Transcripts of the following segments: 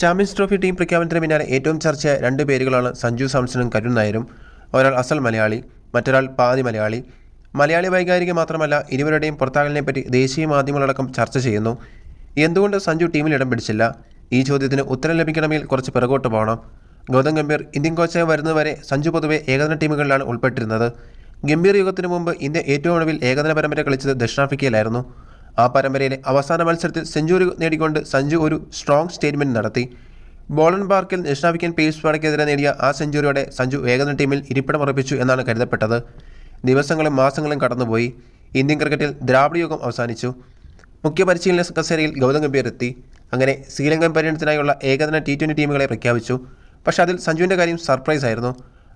Champions trophy team പ്രഖ്യാപനത്തിന് പിന്നാലെ ഏറ്റവും ചർച്ചയായ രണ്ട് പേരുകളാണ് സഞ്ജു സാംസണും കരുൺ നായരും. ഒരാൾ അസൽ മലയാളി മറ്റൊരാൾ പാതി മലയാളി. മലയാളി വൈകാരിക മാത്രമല്ല ഇരുവരുടെയും പുറത്താകലിനെ പറ്റി ദേശീയ മാധ്യമങ്ങളടക്കം ചർച്ച ചെയ്യുന്നു. എന്തുകൊണ്ട് സഞ്ജു ടീമിൽ ഇടം പിടിച്ചില്ല? ഈ ചോദ്യത്തിന് ഉത്തരം ലഭിക്കണമെങ്കിൽ കുറച്ച് പിറകോട്ട് പോകണം. ഗൗതം ഗംഭീർ ഇന്ത്യൻ കോച്ചായി വരുന്നതുവരെ സഞ്ജു പൊതുവെ ഏകദിന ടീമുകളിലാണ് ഉൾപ്പെട്ടിരുന്നത്. ഗംഭീർ യുഗത്തിനു മുമ്പ് ഇന്ത്യ ഏറ്റവും ഒടുവിൽ ഏകദിന പരമ്പര കളിച്ചത് ദക്ഷിണാഫ്രിക്കയിലായിരുന്നു. ആ പരമ്പരയിലെ അവസാന മത്സരത്തിൽ സെഞ്ചുറി നേടിക്കൊണ്ട് സഞ്ജു ഒരു സ്ട്രോങ് സ്റ്റേറ്റ്മെന്റ് നടത്തി. ബോളൻ പാർക്കിൽ ദക്ഷിണാഫ്രിക്കൻ പേസ് പാടയ്ക്കെതിരെ നേടിയ ആ സെഞ്ചുറിയോടെ സഞ്ജു ഏകദിന ടീമിൽ ഇരിപ്പിടം ഉറപ്പിച്ചു എന്നാണ് കരുതപ്പെട്ടത്. ദിവസങ്ങളും മാസങ്ങളും കടന്നുപോയി. ഇന്ത്യൻ ക്രിക്കറ്റിൽ ദ്രാവിഡ യോഗം അവസാനിച്ചു. മുഖ്യ പരിശീലന കസേരയിൽ ഗൗതം ഗംഭീർ എത്തി അങ്ങനെ ശ്രീലങ്കൻ പര്യടനത്തിനായുള്ള ഏകദിന ടി ട്വന്റി ടീമുകളെ പ്രഖ്യാപിച്ചു. പക്ഷേ അതിൽ സഞ്ജുവിന്റെ കാര്യം സർപ്രൈസ് ആയിരുന്നു.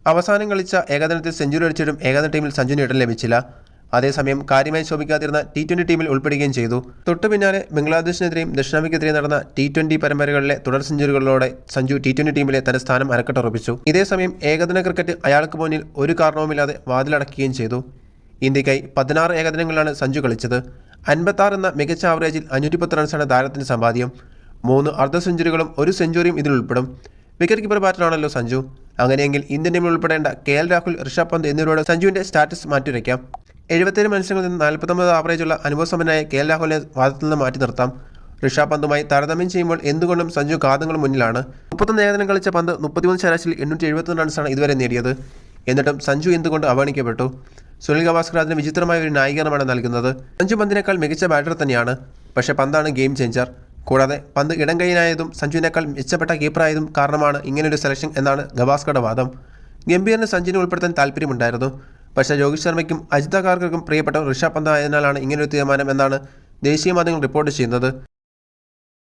അവസാനം കളിച്ച ഏകദിനത്തിൽ സെഞ്ചുറി അടിച്ചിട്ടും ഏകദിന ടീമിൽ സഞ്ജുവിന് ഇടം ലഭിച്ചില്ല. അതേസമയം കാര്യമായി ശോഭിക്കാതിരുന്ന ടി ട്വന്റി ടീമിൽ ഉൾപ്പെടുകയും ചെയ്തു. തൊട്ടു പിന്നാലെ ബംഗ്ലാദേശിനെതിരെയും ദക്ഷിണാഫ്രിക്കെതിരെയും നടന്ന ടി ട്വന്റി പരമ്പരകളിലെ തുടർ സെഞ്ചുറികളിലൂടെ സഞ്ജു ടി ട്വന്റി ടീമിലെ തന്റെ സ്ഥാനം അരക്കെട്ടുറപ്പിച്ചു. ഇതേസമയം ഏകദിന ക്രിക്കറ്റ് അയാൾക്ക് മുന്നിൽ ഒരു കാരണവുമില്ലാതെ വാതിലടക്കുകയും ചെയ്തു. ഇന്ത്യക്കായി പതിനാറ് ഏകദിനങ്ങളിലാണ് സഞ്ജു കളിച്ചത്. അൻപത്താറ് എന്ന മികച്ച ആവറേജിൽ അഞ്ഞൂറ്റി പത്ത് റൺസാണ് താരത്തിന്റെ സമ്പാദ്യം. മൂന്ന് അർദ്ധ സെഞ്ചുറികളും ഒരു സെഞ്ചുറിയും ഇതിൽ ഉൾപ്പെടും. വിക്കറ്റ് കീപ്പർ ബാറ്ററാണല്ലോ സഞ്ജു. അങ്ങനെയെങ്കിൽ ഇന്ത്യൻ ടീമിൽ ഉൾപ്പെടേണ്ട കെ എൽ രാഹുൽ ഋഷഭ് പന്ത് എന്നിവരോട് സഞ്ജുവിന്റെ സ്റ്റാറ്റസ് മാറ്റിവെക്കാം. എഴുപത്തേഴ് മത്സരങ്ങളിൽ നിന്ന് നാൽപ്പത്തൊമ്പത് ആവറേജുള്ള അനുഭവസമ്പന്നനായ കെ എൽ രാഹുലിനെ വാദത്തിൽ നിന്ന് മാറ്റി നിർത്താം. ഋഷഭ് പന്തുമായി താരതമ്യം ചെയ്യുമ്പോൾ എന്തുകൊണ്ടും സഞ്ജു കാതങ്ങൾ മുന്നിലാണ്. മുപ്പത്തൊന്ന് ഏകദിനം കളിച്ച പന്ത് മുപ്പത്തിമൂന്ന് ശരാശരി എണ്ണൂറ്റി എഴുപത്തൊന്ന് റൺസാണ് ഇതുവരെ നേടിയത്. എന്നിട്ടും സഞ്ജു എന്തുകൊണ്ട് അവഗണിക്കപ്പെട്ടു? സുനിൽ ഗവാസ്കർ അതിന് വിചിത്രമായ ഒരു ന്യായീകരണമാണ് നൽകുന്നത്. സഞ്ജു പന്തിനേക്കാൾ മികച്ച ബാറ്റർ തന്നെയാണ്. പക്ഷേ പന്താണ് ഗെയിം ചേഞ്ചർ കൂടാതെ പന്ത് ഇടം കൈയിനായതും സഞ്ജുവിനേക്കാൾ മെച്ചപ്പെട്ട കീപ്പറായതും കാരണമാണ് ഇങ്ങനെയൊരു സെലക്ഷൻ എന്നാണ് ഗവാസ്കറുടെ വാദം. ഗംഭീറിന് സഞ്ജുവിനെ ഉൾപ്പെടുത്താൻ താല്പര്യമുണ്ടായിരുന്നു. പക്ഷേ രോഹിത് ശർമ്മയ്ക്കും അജിത കാർക്കർക്കും പ്രിയപ്പെട്ട ഋഷഭ് പന്ത് ആയതിനാലാണ് ഇങ്ങനൊരു തീരുമാനം എന്നാണ് ദേശീയ മാധ്യമങ്ങൾ റിപ്പോർട്ട് ചെയ്യുന്നത്.